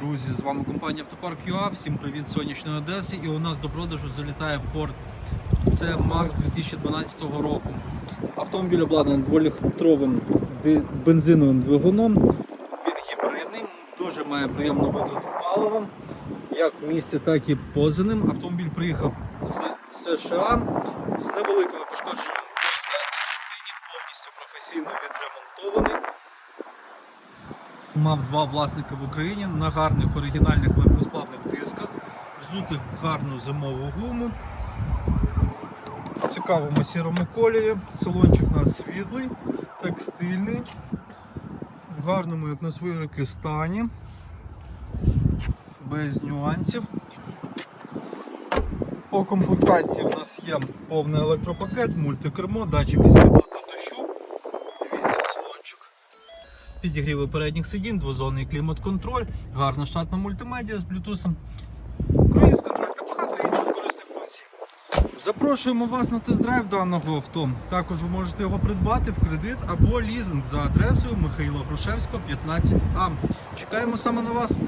Друзі, з вами компанія Автопарк ЮА. Всім привіт з сонячної Одеси. І у нас до продажу залітає Ford C Max 2012 року. Автомобіль обладнаний 2-літровим бензиновим двигуном. Він гібридний, дуже має приємну витрату палива, як в місті, так і поза ним. Автомобіль приїхав з США з невеликими пошкодженнями по задній частині, повністю професійно відремонтований. Мав два власника в Україні на гарних оригінальних легкосплавних дисках, взутих в гарну зимову гуму. В цікавому сірому кольорі. Салончик у нас світлий, текстильний, в гарному, як на свої роки, стані, без нюансів. По комплектації у нас є повний електропакет, мультикермо, датчики світла та Підігріви передніх сидінь, двозонний клімат-контроль, гарна штатна мультимедіа з блютусом, круїз контроль та багато інших корисних функцій. Запрошуємо вас на тест-драйв даного авто. Також ви можете його придбати в кредит або лізинг за адресою Михайла Грушевського, 15А. Чекаємо саме на вас.